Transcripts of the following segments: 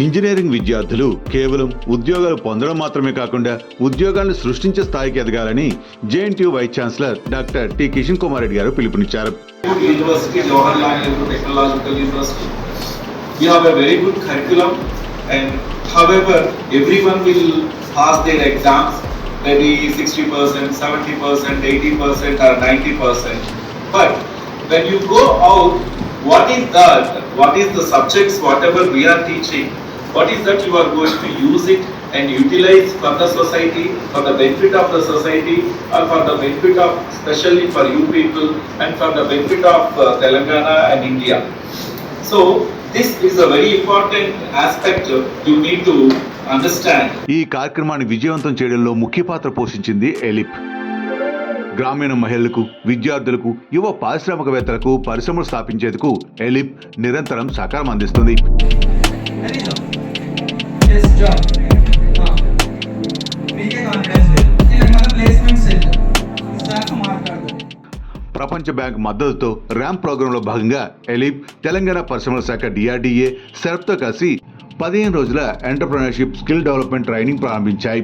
Engineering విద్యార్థులు కేవలం ఉద్యోగాలు పొందడం మాత్రమే కాకుండా ఉద్యోగాన్ని సృష్టించే స్థాయికి ఎదగాలని JNTU vice chancellor doctor T Kishan Kumar Reddy garu పిలుపునిచ్చారు What is that? What is the subjects, whatever we are teaching? What is that you are going to use it and utilize for the society, for the benefit of the society, or for the benefit of, especially for you people, and for the benefit of uh, Telangana and India. So, this is a very important aspect uh, you need to understand. ఈ కార్యక్రమాన్ని విజయవంతం చేయడంలో ముఖ్య పాత్ర పోషించింది ఎలిప్ గ్రామీణ మహిళలకు విద్యార్థులకు యువ పారిశ్రామికవేత్తలకు పరిశ్రమలు స్థాపించేందుకు ఎలిప్ నిరంతరం సహకారం అందిస్తుంది ప్రపంచ బ్యాంక్ మద్దతుతో ర్యాంప్ ప్రోగ్రామ్లో భాగంగా ఎలిప్ తెలంగాణ పరిశ్రమల శాఖ డిఆర్డీఏ సెర్ఫ్తో కలిసి పదిహేను రోజుల ఎంటర్ప్రినర్షిప్ స్కిల్ డెవలప్మెంట్ ట్రైనింగ్ ప్రారంభించాయి.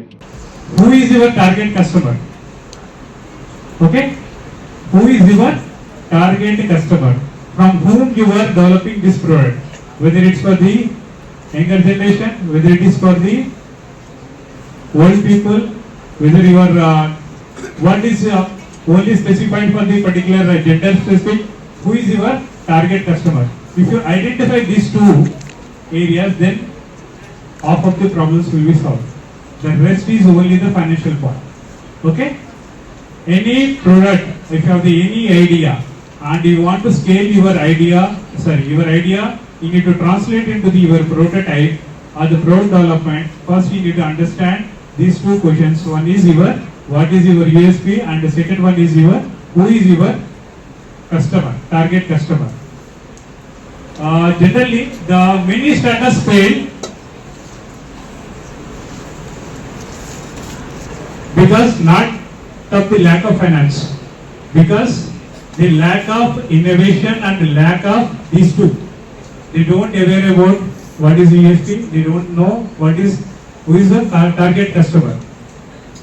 Younger generation whether it is for the old people whether you are uh, what is uh, only specified for the particular uh, gender specific who is your target customer if you identify these two areas then half of the problems will be solved the rest is only the financial part. Okay? Any product, if you have the any idea and you want to scale your idea, sorry, your idea, you need to translate into the, your prototype or the product development. First, you need to understand these two questions. One is your what is your USP, and the second one is your who is your customer, target customer. Uh, generally, the many startups fail because not of the lack of finance because the lack of innovation and lack of these two they don't aware about what is USP they don't know what is who is the tar- target customer.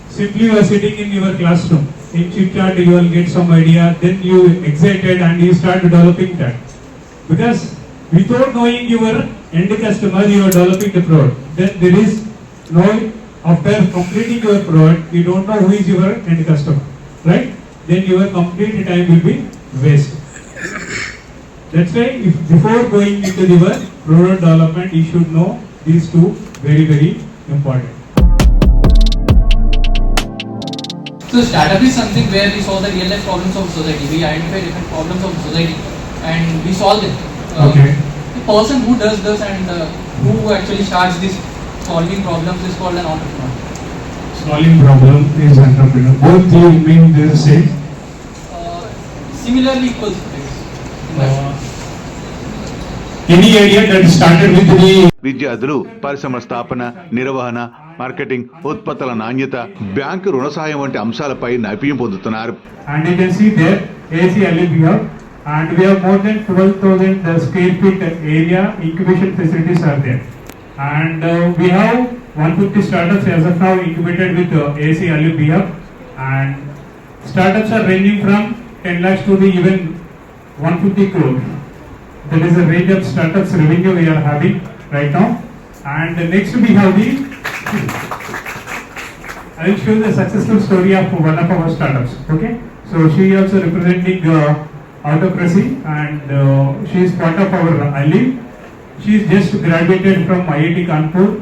Simply you are sitting in your classroom. In chit you will get some idea. Then you excited and you start developing that. Because without knowing your end customer you are developing the product. Then there is no after completing your product you don't know who is your end customer. Right? Then your complete time will be waste that's why if before going into the your product development you should know these two very very important So startup is something where we saw the real life problems of society. We identify different problems of society and we solve them. Uh, Okay. The person who does this and uh, who actually starts this solving problems is called an entrepreneur. solving problem is entrepreneur both you mean the same Uh, similarly equals. I guess, in that uh, విద్యార్థులు పరిశ్రమ స్థాపన నిర్వహణ marketing ఉత్పత్తుల నాణ్యత bank రుణ సహాయం వంటి అంశాలపై నైపుణ్యం పొందుతున్నారు. And startups are ranging from 10 lakhs to the even 150 crore. There is a range of startups revenue we are having right now and next we have the I will show the successful story of one of our startups. Okay, so she also representing uh, autocracy and uh, she is part of our Ali. She is just graduated from IIT Kanpur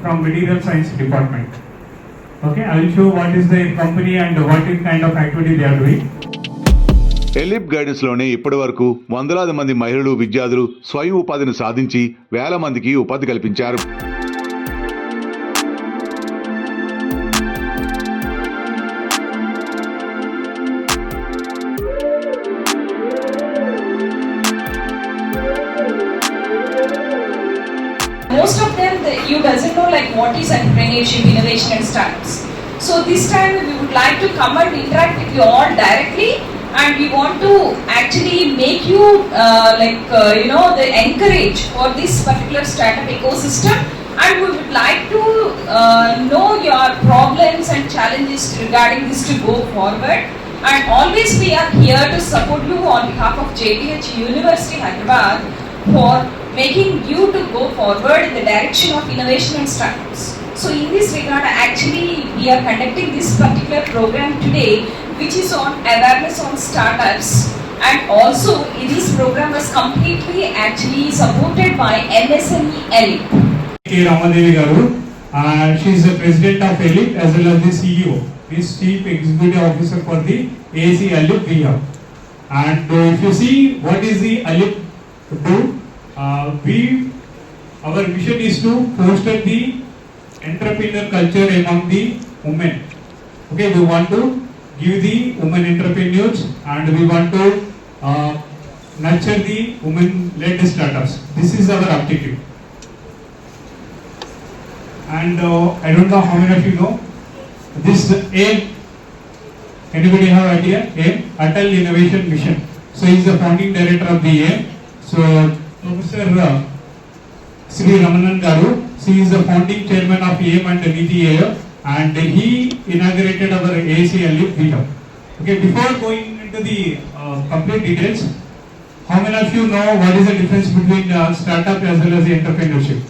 from Material Science Department. Okay, I will show what is the company and what kind of activity they are doing. ఎలిప్ గైడెన్స్లోనే ఇప్పటి వరకు వందలాది మంది మహిళలు విద్యార్థులు స్వయం ఉపాధిని సాధించి వేల మందికి ఉపాధి కల్పించారు most of them the, you doesn't know like what is entrepreneurship innovation and startups so this time we would like to come and interact with you all directly and we want to actually make you uh, like uh, you know the encourage for this particular startup ecosystem and we would like to uh, know your problems and challenges regarding this to go forward and always we are here to support you on behalf of JTH University Hyderabad for making you to go forward in the direction of innovation and startups. So in this regard, actually, we are conducting this particular program today, which is on awareness on startups. And also, this program was completely actually supported by MSME ELIP. K. Ramadevi Garu. She is the president of ELIP as well as the CEO. Is chief executive officer for the AC ELIP we have. And uh, if you see what is the ELIP do, uh, we our mission is to foster the entrepreneur culture among the women. Okay, we want to give the women entrepreneurs and we want to uh, nurture the women-led startups. This is our objective. And uh, I don't know how many of you know this AIM. Anybody have idea? AIM, Atal Innovation Mission. So he is the founding director of the AIM. So Professor uh, Sri Ramanan Garu, he is the founding chairman of AIM and Niti and he inaugurated our ACLU freedom. Okay, before going into the uh, complete details, how many of you know what is the difference between uh, startup as well as the entrepreneurship?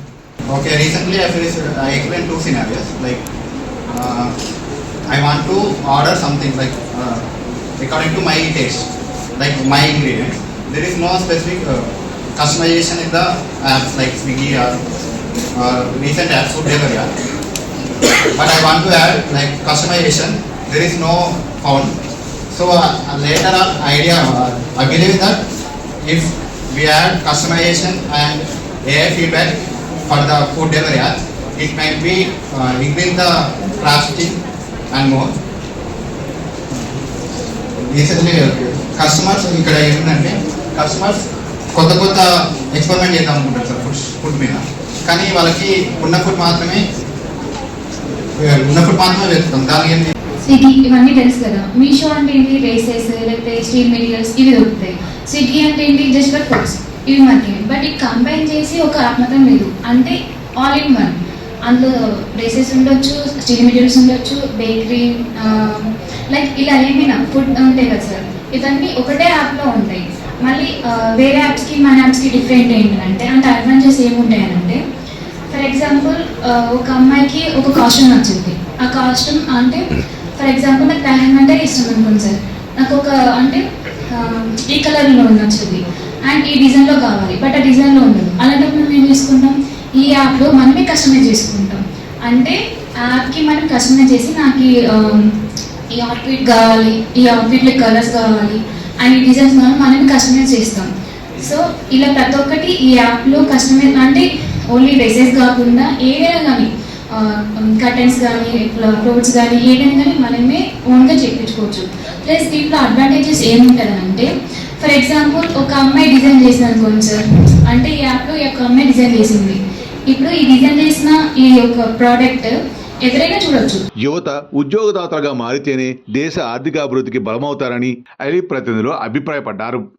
Okay, recently I faced, I explained two scenarios. Like, uh, I want to order something like uh, according to my taste, like my ingredients. There is no specific uh, customization in the apps like Swiggy or uh, recent apps food delivery. But I want to add like customization. There is no found. So uh, later on idea, uh, I believe that if we add customization and AI feedback for the food delivery app, it might be uh, increase the traffic and more. recently customers ఇక్కడ ఏంటంటే customers కొత్త కొత్త experiment చేద్దాం అనుకుంటారు sir food food మీద. కానీ వాళ్ళకి ఉన్న ఫుడ్ మాత్రమే ఉన్న ఫుడ్ మాత్రమే వెతుకుతాం. దానికి ఏంటి స్విగ్గీ ఇవన్నీ తెలుసు కదా. మీషో అంటే ఏంటి? రేసెస్ లేకపోతే స్టీల్ మెటీరియల్స్ ఇవి దొరుకుతాయి. స్విగ్గీ అంటే ఏంటి? జస్ట్ ఫర్ ఫుడ్స్ ఇవి మనకి బట్ ఇది కంబైన్ చేసి ఒక ఆత్మతం లేదు. అంటే ఆల్ ఇన్ వన్ అందులో రేసెస్ ఉండొచ్చు స్టీల్ మెటీరియల్స్ ఉండొచ్చు బేకరీ లైక్ um, ఇలా ఏమైనా ఫుడ్ ఉంటాయి కదా సార్. ఇవన్నీ ఒకటే యాప్లో ఉంటాయి. మళ్ళీ వేరే యాప్స్కి మన యాప్స్కి డిఫరెంట్ ఏంటంటే అంటే అడ్వాంటేజెస్ ఏముంటాయనంటే ఫర్ ఎగ్జాంపుల్ ఒక అమ్మాయికి ఒక కాస్ట్యూమ్ నచ్చింది. ఆ కాస్ట్యూమ్ అంటే ఫర్ ఎగ్జాంపుల్ నాకు లెహంగా అంటే ఇష్టం అనుకోండి సార్. నాకు ఒక అంటే ఈ కలర్లో నచ్చింది. అండ్ ఈ డిజైన్లో కావాలి. బట్ ఆ డిజైన్లో ఉండదు. అలాంటప్పుడు మేము ఏం చేసుకుంటాం? ఈ యాప్లో మనమే కస్టమైజ్ చేసుకుంటాం. అంటే యాప్కి మనం కస్టమైజ్ చేసి నాకు ఈ, ఆ, ఈ అవుట్ఫిట్ కావాలి ఈ అవుట్ఫిట్లో కలర్స్ కావాలి అండ్ ఈ డిజైన్స్ మనం మనమే కస్టమైజ్ చేస్తాం. సో ఇలా ప్రతి ఒక్కటి ఈ యాప్లో కస్టమైజ్ అంటే ఓన్లీ డ్రెస్సెస్ కాకుండా ఏదైనా కానీ కర్టెన్స్ కానీ క్లోత్స్ కానీ ఏదైనా కానీ మనమే ఓన్గా చేయించుకోవచ్చు ప్లస్ దీంట్లో అడ్వాంటేజెస్ ఏముంటుంది అంటే ఫర్ ఎగ్జాంపుల్ ఒక అమ్మాయి డిజైన్ చేసింది అనుకోండి సార్ అంటే ఈ యాప్లో ఈ యొక్క అమ్మాయి డిజైన్ చేసింది. ఇప్పుడు ఈ డిజైన్ చేసిన ఈ యొక్క ప్రోడక్ట్ ఎదురైనా చూడొచ్చు. యువత ఉద్యోగదాతలుగా మారితేనే దేశ ఆర్థిక అభివృద్ధికి బలమవుతారని ఐలి ప్రతినిధులు అభిప్రాయపడ్డారు.